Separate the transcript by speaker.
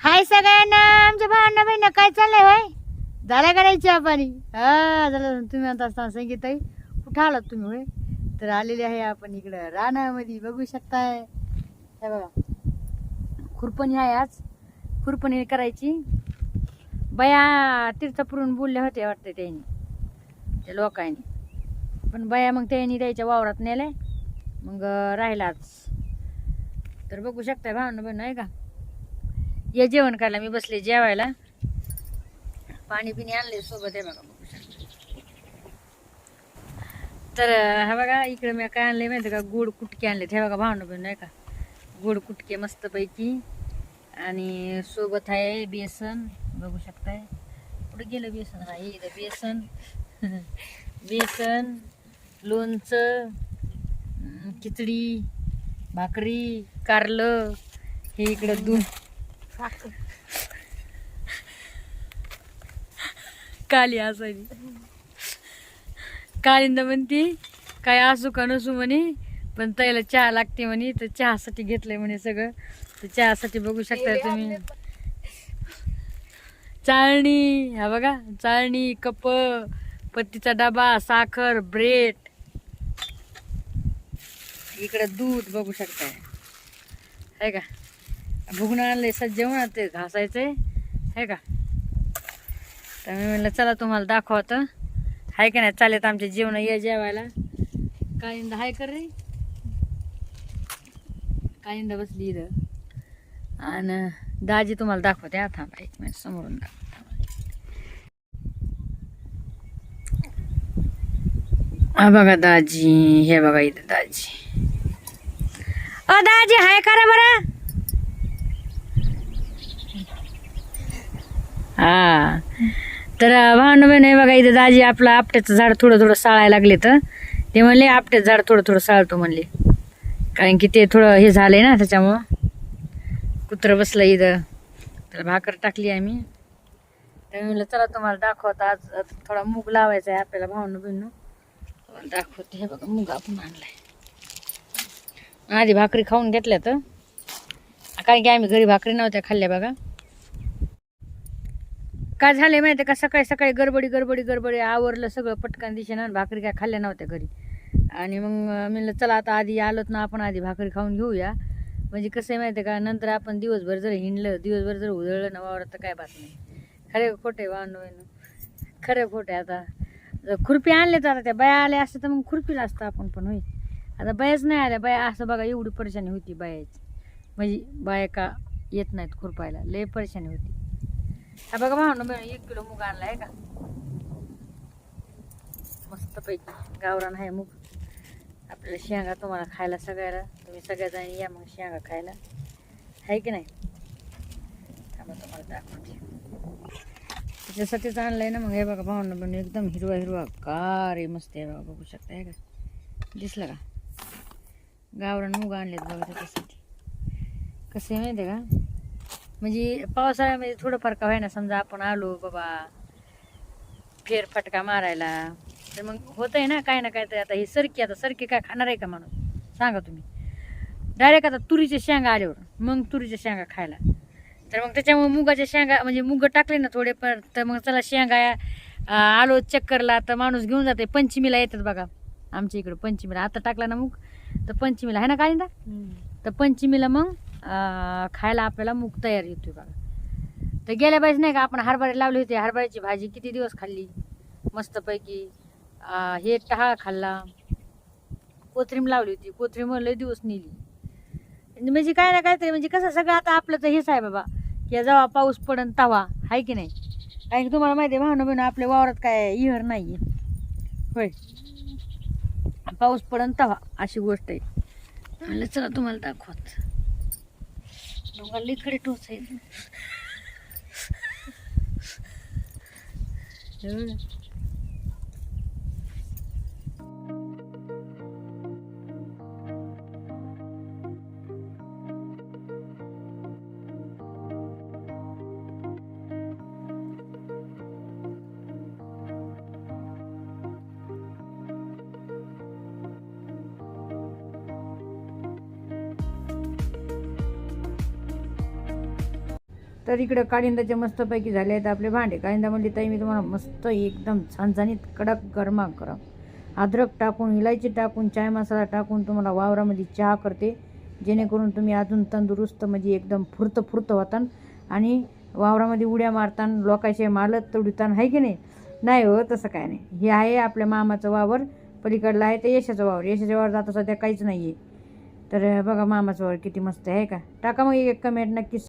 Speaker 1: हाय सगळ्यांना आमच्या भावना बहिण काय चाललंय होय झालं का नाही चहा पाणी हा झालं. तुम्ही आता असताना संगीत आहे. कुठं आलात तुम्ही होय? तर आलेले आहे आपण इकडं रानामध्ये बघू शकताय. हे बघा. खुरपणी आहे आज. खुरपणी करायची. बया तीर्थपुरून बोलल्या होत्या वाटतं त्यांनी. त्या लोकांनी. पण बया मग त्यांनी द्यायच्या वावरात नेल्या. मग राहिलाच तर बघू शकताय भावना बहिण आहे का? ये जेवण करायला मी बसले जेवायला. पाणी पिणी आणले सोबत आहे बघा. बघू शकता तर हा बघा इकडे मी काय आणले माहिती का? गोड कुटके आणले हे बघा भावना बहिण नाही का? गोड कुटके मस्तपैकी. आणि सोबत आहे बेसन. बघू शकताय. कुठं गेलं बेसन? हा इथं बेसन. बेसन लोणचं खिचडी भाकरी कारलं. हे इकडं दूध काली असावी कालिंद म्हणती काय असू का नसू म्हणे पण त्याला चहा लागते म्हणे तर चहासाठी घेतलंय म्हणे सगळं. तर चहासाठी बघू शकता तुम्ही. चाळणी हा बघा चाळणी कप पत्तीचा डबा साखर ब्रेड. इकडं दूध बघू शकताय. आहे का? भुगणं आणलंय सज्ज ते घासायचं आहे का? तर मी म्हणलं चला तुम्हाला दाखवतं. आहे का नाही? चालेल आमचे जेवण ये जेवायला. कालिंदा हाय कर रे? कालिंदा बसली इथं. आणि दाजी तुम्हाला दाखवते आता बाईक एक मिनिट समोरून दाखव हा बघा दाजी हे बघा इथं दाजी. अ दाजी हाय करा बरं? हा. तर भावना बहिण आहे बघा इथं दाजी आपलं आपट्याचं झाड थोडं थोडं साळायला लागले तर. ते म्हणले आपट्याचं झाड थोडं थोडं साळतो म्हणले. कारण की ते थोडं हे झालंय ना त्याच्यामुळं. कुत्रं बसलं इथं. त्याला भाकर टाकली आम्ही. तर म्हणलं चला तुम्हाला दाखवता आज. थोडा मूग लावायचा आहे आपल्याला भावना बहिण दाखवते. हे बघा मूग आपण आणलाय. आधी भाकरी खाऊन घेतल्या तर. कारण की आम्ही घरी भाकरी नव्हत्या खाल्ल्या बघा. काय झाले माहिती का? सकाळी सकाळी गडबडी गडबडी गडबडी आवरलं सगळं पटकन दिशेनं आणि भाकरी काय खाल्ल्या नव्हत्या घरी. आणि मग म्हणलं चला आता आधी आलोत ना आपण आधी भाकरी खाऊन घेऊया. म्हणजे कसं आहे माहिती का नंतर आपण दिवसभर जर हिंडलं दिवसभर जर उधळलं ना वावरात तर काय बात नाही. खरे खोटे वाहन खरे खोटे आता. जर खुरपी आणले तर आता त्या बाया आल्या असतं तर मग खुरपीला असतं आपण पण होई आता बायाच नाही आल्या. बाया असं बघा एवढी परेशानी होती बायाची. म्हणजे बाया का येत नाहीत खुरपायला. लय परेशानी होती. हा बघा भावना बहिण एक किलो मूग आणलाय का मस्तपैकी गावरान आहे मूग आपल्याला शेंगा तुम्हाला खायला सगळ्याला तुम्ही सगळ्याजणी या मग शेंगा खायला आहे की नाही थांबा तुम्हाला दाखवते त्याच्यासाठीच आणलं आहे ना मग हे बघा भावना बहिण एकदम हिरवा हिरवा कार आहे मस्त आहे बघा बघू शकता आहे का दिसलं का गावरान मूग आणलेत बघा त्याच्यासाठी कसे माहिती आहे का म्हणजे पावसाळ्यामध्ये थोडंफार का व्हायना समजा आपण आलो बाबा फेरफटका मारायला तर मग होतंय ना काय ना काय तर. आता ही सरकी आता सरकी काय खाणार आहे का माणूस सांगा तुम्ही. डायरेक्ट आता तुरीच्या शेंगा आल्यावर मग तुरीच्या शेंगा खायला. तर मग त्याच्यामुळे मुगाच्या शेंगा म्हणजे मुग टाकले ना थोडे पण तर मग चला शेंगा आलो चक्करला तर माणूस घेऊन जाते. पंचमीला येतात बघा आमच्या इकडं पंचमीला. आता टाकला ना मूग तर पंचमीला आहे ना कालिंदा? तर पंचमीला मग खायला आपल्याला मूग तयार येतोय बघा. तर गेल्या पाहिजे नाही का आपण हरभरे लावली होती. हरभऱ्याची भाजी किती दिवस खाल्ली? मस्तपैकी. हे टहाळ खाल्ला. कोथरीम लावली होती. कोथरीम लय दिवस नेली. म्हणजे काय ना काहीतरी म्हणजे कसं सगळं आता आपलं तर हेच आहे बाबा. की जेव्हा पाऊस पडन तवा आहे की नाही? कारण की तुम्हाला माहिती आहे भावना बहिण आपल्या वावरात काय इहर नाही होय. पाऊस पडन तवा अशी गोष्ट आहे. म्हणलं चला तुम्हाला दाखवत. डोंगरला इकडे टोच आहे तर इकडं काळिंदाचे मस्तपैकी झाले आहेत आपले भांडे. काळिंदा म्हणली ताई मी तुम्हाला मस्त एकदम छानछानीत कडक गरमा गरम अद्रक टाकून इलायची टाकून चाय मसाला टाकून तुम्हाला वावरामध्ये चहा करते. जेणेकरून तुम्ही अजून तंदुरुस्त म्हणजे एकदम फुरतं फुरतं होतान आणि वावरामध्ये उड्या मारतान लोकांचे मालत तोडतान आहे की नाही? नाही हो तसं काय नाही. हे आहे आपल्या मामाचं वावर. पलीकडलं आहे ते यशाचं वावर. यशाच्या वावर आता सध्या काहीच नाही आहे तर बघा मामाचं वावर किती मस्त आहे का? टाका मग एक कमेंट नक्कीच.